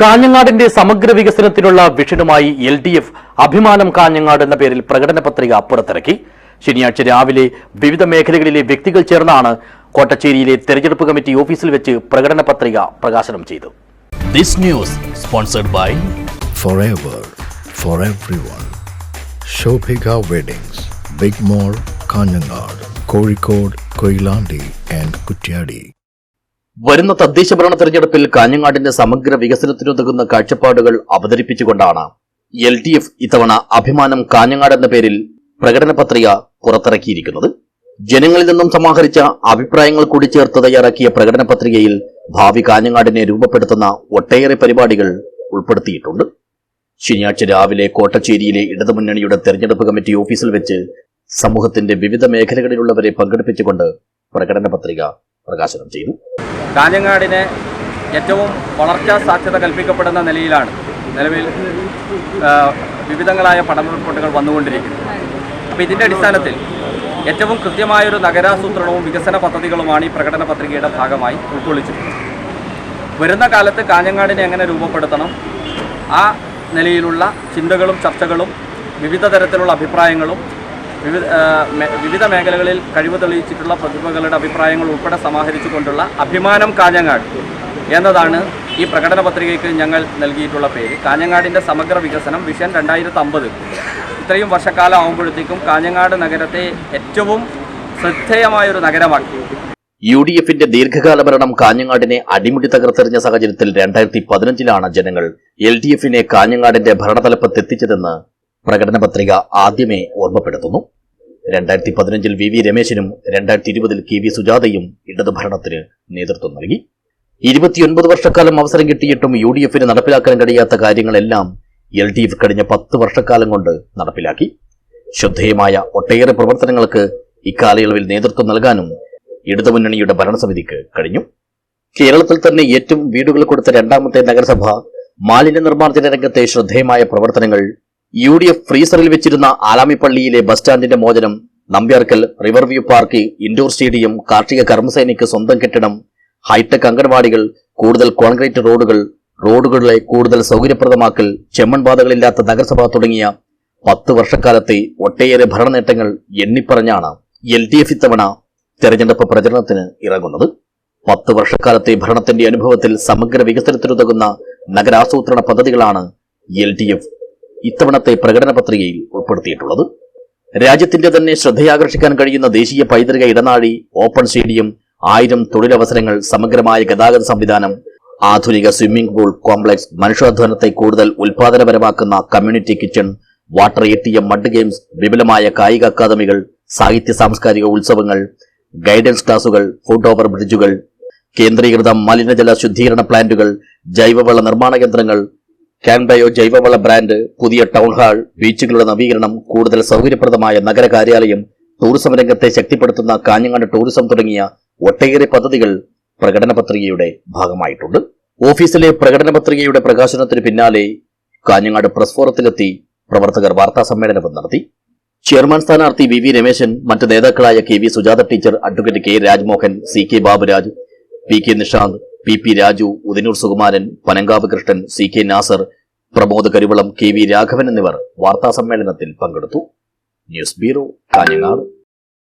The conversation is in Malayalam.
കാഞ്ഞങ്ങാടിന്റെ സമഗ്ര വികസനത്തിനുള്ള വിഷനുമായി എൽ ഡി എഫ് അഭിമാനം കാഞ്ഞങ്ങാട് എന്ന പേരിൽ പ്രകടന പത്രിക പുറത്തിറക്കി ശനിയാഴ്ച രാവിലെ വിവിധ മേഖലകളിലെ വ്യക്തികൾ ചേർന്നാണ് കോട്ടച്ചേരിയിലെ തെരഞ്ഞെടുപ്പ് കമ്മിറ്റി ഓഫീസിൽ വെച്ച് പ്രകടന പത്രിക പ്രകാശനം ചെയ്തു This news sponsored by forever for everyone. Shobhika Weddings, Big Mall, Kanyanad, Kozhikode, Koilandi and Kutyadi. വരുന്ന തദ്ദേശ ഭരണ തെരഞ്ഞെടുപ്പിൽ കാഞ്ഞങ്ങാടിന്റെ സമഗ്ര വികസനത്തിനുതകുന്ന കാഴ്ചപ്പാടുകൾ അവതരിപ്പിച്ചുകൊണ്ടാണ് എൽ ഡി എഫ് ഇത്തവണ അഭിമാനം കാഞ്ഞങ്ങാട് എന്ന പേരിൽ പ്രകടന പത്രിക പുറത്തിറക്കിയിരിക്കുന്നത്. ജനങ്ങളിൽ നിന്നും സമാഹരിച്ച അഭിപ്രായങ്ങൾ കൂടി ചേർത്ത് തയ്യാറാക്കിയ പ്രകടന പത്രികയിൽ ഭാവി കാഞ്ഞങ്ങാടിനെ രൂപപ്പെടുത്തുന്ന ഒട്ടേറെ പരിപാടികൾ ഉൾപ്പെടുത്തിയിട്ടുണ്ട്. ശനിയാഴ്ച രാവിലെ കോട്ടച്ചേരിയിലെ ഇടതുമുന്നണിയുടെ തെരഞ്ഞെടുപ്പ് കമ്മിറ്റി ഓഫീസിൽ വെച്ച് സമൂഹത്തിന്റെ വിവിധ മേഖലകളിലുള്ളവരെ പങ്കെടുപ്പിച്ചുകൊണ്ട് പ്രകടന പത്രിക പ്രകാശനം ചെയ്തു. കാഞ്ഞങ്ങാടിന് ഏറ്റവും വളർച്ചാ സാധ്യത കൽപ്പിക്കപ്പെടുന്ന നിലയിലാണ് നിലവിൽ വിവിധങ്ങളായ പഠന റിപ്പോർട്ടുകൾ വന്നുകൊണ്ടിരിക്കുന്നത്. അപ്പോൾ ഇതിന്റെ അടിസ്ഥാനത്തിൽ ഏറ്റവും കൃത്യമായൊരു നഗരാസൂത്രണവും വികസന പദ്ധതികളുമാണ് ഈ പ്രകടന പത്രികയുടെ ഭാഗമായി ഉൾക്കൊള്ളിച്ചിട്ടുള്ളത്. വരുന്ന കാലത്ത് കാഞ്ഞങ്ങാടിനെ എങ്ങനെ രൂപപ്പെടുത്തണം? ആ നിലയിലുള്ള ചിന്തകളും ചർച്ചകളും വിവിധ തരത്തിലുള്ള അഭിപ്രായങ്ങളും വിവിധ വിവിധ മേഖലകളിൽ കഴിവ് തെളിയിച്ചിട്ടുള്ള പ്രതിഭകളുടെ അഭിപ്രായങ്ങൾ ഉൾപ്പെടെ സമാഹരിച്ചുകൊണ്ടുള്ള അഭിമാനം കാഞ്ഞങ്ങാട് എന്നതാണ് ഈ പ്രകടന പത്രികയ്ക്ക് ഞങ്ങൾ നൽകിയിട്ടുള്ള പേര്. കാഞ്ഞങ്ങാടിന്റെ സമഗ്ര വികസനം വിഷൻ രണ്ടായിരത്തി അമ്പത് ഇത്രയും വർഷക്കാലം ആകുമ്പോഴത്തേക്കും കാഞ്ഞങ്ങാട് നഗരത്തെ ഏറ്റവും ശ്രദ്ധേയമായൊരു നഗരമാക്കി യു ഡി എഫിന്റെ ദീർഘകാല ഭരണം കാഞ്ഞങ്ങാടിനെ അടിമുടി തകർത്തെറിഞ്ഞ സാഹചര്യത്തിൽ രണ്ടായിരത്തി പതിനഞ്ചിലാണ് ജനങ്ങൾ എൽ ഡി എഫിനെ കാഞ്ഞങ്ങാടിന്റെ ഭരണതലപ്പത്തെത്തിച്ചതെന്ന് പ്രകടന പത്രിക ആദ്യമേ ഓർമ്മപ്പെടുത്തുന്നു. രണ്ടായിരത്തി പതിനഞ്ചിൽ വി വി രമേശിനും രണ്ടായിരത്തി ഇരുപതിൽ കെ വി സുജാതയും ഇടതു ഭരണത്തിന് നേതൃത്വം നൽകി. ഇരുപത്തിയൊൻപത് വർഷക്കാലം അവസരം കിട്ടിയിട്ടും യു ഡി എഫിന് നടപ്പിലാക്കാൻ കഴിയാത്ത കാര്യങ്ങളെല്ലാം എൽ ഡി എഫ് കഴിഞ്ഞ പത്ത് വർഷക്കാലം കൊണ്ട് നടപ്പിലാക്കി. ശ്രദ്ധേയമായ ഒട്ടേറെ പ്രവർത്തനങ്ങൾക്ക് ഇക്കാലയളവിൽ നേതൃത്വം നൽകാനും ഇടതുമുന്നണിയുടെ ഭരണസമിതിക്ക് കഴിഞ്ഞു. കേരളത്തിൽ തന്നെ ഏറ്റവും വീടുകൾ കൊടുത്ത രണ്ടാമത്തെ നഗരസഭ മാലിന്യ നിർമ്മാർജന രംഗത്തെ ശ്രദ്ധേയമായ പ്രവർത്തനങ്ങൾ യു ഡി എഫ് ഫ്രീസറിൽ വെച്ചിരുന്ന ആലാമിപ്പള്ളിയിലെ ബസ് സ്റ്റാൻഡിന്റെ മോചനം Nambyarkkal river view park indoor stadium കാർഷിക കർമ്മസേനയ്ക്ക് സ്വന്തം കെട്ടിടം ഹൈടെക് അംഗൻവാടികൾ കൂടുതൽ കോൺക്രീറ്റ് റോഡുകൾ റോഡുകളെ കൂടുതൽ സൗകര്യപ്രദമാക്കൽ ചെമ്മൺപാതകളില്ലാത്ത നഗരസഭ തുടങ്ങിയ പത്ത് വർഷക്കാലത്തെ ഒട്ടേറെ ഭരണനേട്ടങ്ങൾ എണ്ണിപ്പറഞ്ഞാണ് എൽ ഡി എഫ് ഇത്തവണ തെരഞ്ഞെടുപ്പ് പ്രചരണത്തിന് ഇറങ്ങുന്നത്. പത്ത് വർഷക്കാലത്തെ ഭരണത്തിന്റെ അനുഭവത്തിൽ സമഗ്ര വികസനത്തിനുതകുന്ന നഗരാസൂത്രണ പദ്ധതികളാണ് എൽ ഡി എഫ് ഇത്തവണത്തെ പ്രകടന പത്രികയിൽ ഉൾപ്പെടുത്തിയിട്ടുള്ളത്. രാജ്യത്തിന്റെ തന്നെ ശ്രദ്ധയാകർഷിക്കാൻ കഴിയുന്ന ദേശീയ പൈതൃക ഇടനാഴി ഓപ്പൺ സ്റ്റേഡിയം ആയിരം തൊഴിലവസരങ്ങൾ സമഗ്രമായ ഗതാഗത സംവിധാനം ആധുനിക സ്വിമ്മിംഗ് പൂൾ കോംപ്ലക്സ് മനുഷ്യാധ്വാനത്തെ കൂടുതൽ ഉൽപാദനപരമാക്കുന്ന community kitchen water A T M mud games വിപുലമായ കായിക അക്കാദമികൾ സാഹിത്യ സാംസ്കാരിക ഉത്സവങ്ങൾ ഗൈഡൻസ് ക്ലാസുകൾ ഫുഡ് ഓവർ ബ്രിഡ്ജുകൾ കേന്ദ്രീകൃത മലിനജല ശുദ്ധീകരണ പ്ലാന്റുകൾ ജൈവവള നിർമ്മാണ കേന്ദ്രങ്ങൾ കാൻബയോ ജൈവവള ബ്രാൻഡ് പുതിയ ടൗൺ ഹാൾ ബീച്ചുകളുടെ നവീകരണം കൂടുതൽ സൗകര്യപ്രദമായ നഗര കാര്യാലയം ടൂറിസം രംഗത്തെ ശക്തിപ്പെടുത്തുന്ന കാഞ്ഞങ്ങാട് ടൂറിസം തുടങ്ങിയ ഒട്ടേറെ പദ്ധതികൾ പ്രകടന പത്രികയുടെ ഭാഗമായിട്ടുണ്ട്. ഓഫീസിലെ പ്രകടന പത്രികയുടെ പ്രകാശനത്തിന് പിന്നാലെ കാഞ്ഞങ്ങാട് പ്രസ് ഫോറത്തിലെത്തി പ്രവർത്തകർ വാർത്താ സമ്മേളനവും നടത്തി. ചെയർമാൻ സ്ഥാനാർത്ഥി വി വി രമേശൻ മറ്റ് നേതാക്കളായ K V Sujatha teacher advocate K Rajmohan C K Baburaj P K Nishanth P P Raju Udinoor Sukumaran Panankavu Krishnan C K Nasar Pramod Karuvalam K V Raghavan എന്നിവർ വാർത്താ സമ്മേളനത്തിൽ പങ്കെടുത്തു. News bureau Kanhangad.